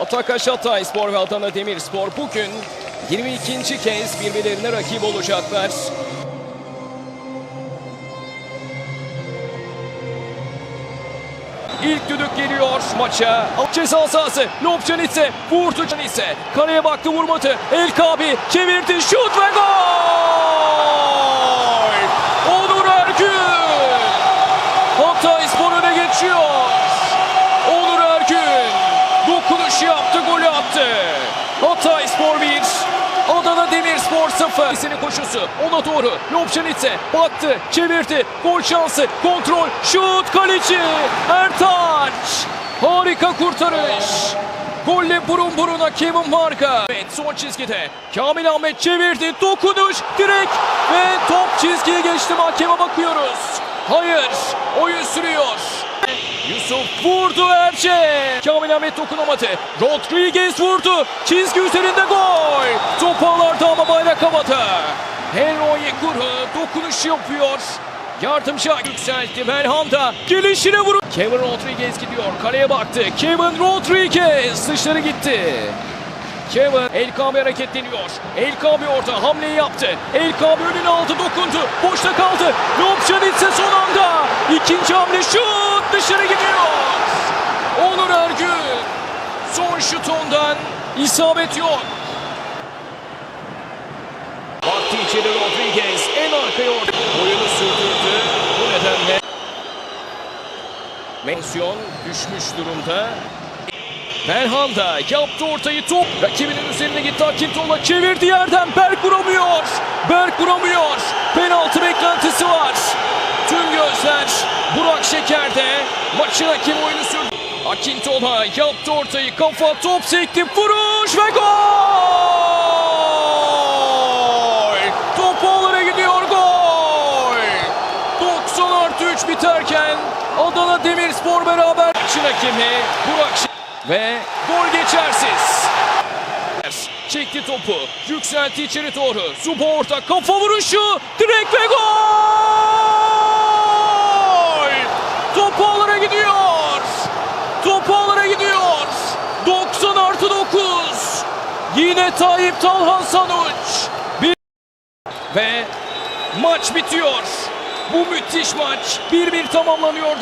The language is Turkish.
Atakaş Hatay Spor ve Adana Demirspor bugün 22. kez birbirlerine rakip olacaklar. İlk düdük geliyor maça. Ceza sahası. Lopçanitse vurdu Canitse. Kaleye baktı vurmadı. El Kabi çevirdi. Şut ve gol! Onur Ergün! Hatay Spor öne geçiyor. Onur Ergün dokunuş yaptı, golü attı. Hatay Spor 1, Adana Demirspor 0. İkisinin koşusu ona doğru. Lopşanitse baktı, çevirdi. Gol şansı, kontrol, şut, kaleci Ertaç. Harika kurtarış. Golle burun buruna Kevin Varga. Evet son çizgide. Kamil Ahmet çevirdi. Dokunuş direkt ve top çizgiye geçti. Hakeme bakıyoruz. Hayır. Oyun sürüyor. Yusuf vurdu Erçe. Kamil Ahmet dokunamadı. Rodriguez vurdu. Çizgi üzerinde gol. Top ağlarda ama bayrak havada. Henry Onyekuru dokunuş yapıyor. Yardımcı yükseltti Belhanda. Gelişine vurur. Kevin Rodriguez gidiyor. Kaleye baktı. Kevin Rodriguez dışarı gitti. Kevin El Kabe hareketleniyor. El Kabe orada hamleyi yaptı. El Kabe önüne aldı dokundu. Boşta kaldı. Lopşanitse son anda. İkinci hamle şut dışarı gidiyor. Onur Ergün. Son şut ondan. İsabet yok. Baktı içeri Rodriguez. En arkaya orada. Oyunu sürdürdü. Bu nedenle Mensiyon düşmüş durumda. Belhanda yaptı ortayı top. Rakibinin üzerine gitti Akintola çevirdi yerden. Berk vuramıyor. Berk vuramıyor. Penaltı beklentisi var. Tüm gözler Burak Şeker'de. Maçın hakem oyunu sürdü. Akintola yaptı ortayı. Kafa top sekti. Vuruş ve gol! Top ağlara gidiyor gol! 90 artı 3 biterken Adana Demirspor beraber maçın hakemi Burak Şeker. Ve gol geçersiz. Çekti topu. Yükseltti içeri doğru. Zuba orta. Kafa vuruşu. Direkt ve gol! Top ağlara gidiyor. Top ağlara gidiyor. 90 artı 9. Yine Tayyip Talhan Sanuç. Bir... Ve maç bitiyor. Bu müthiş maç 1-1 tamamlanıyor.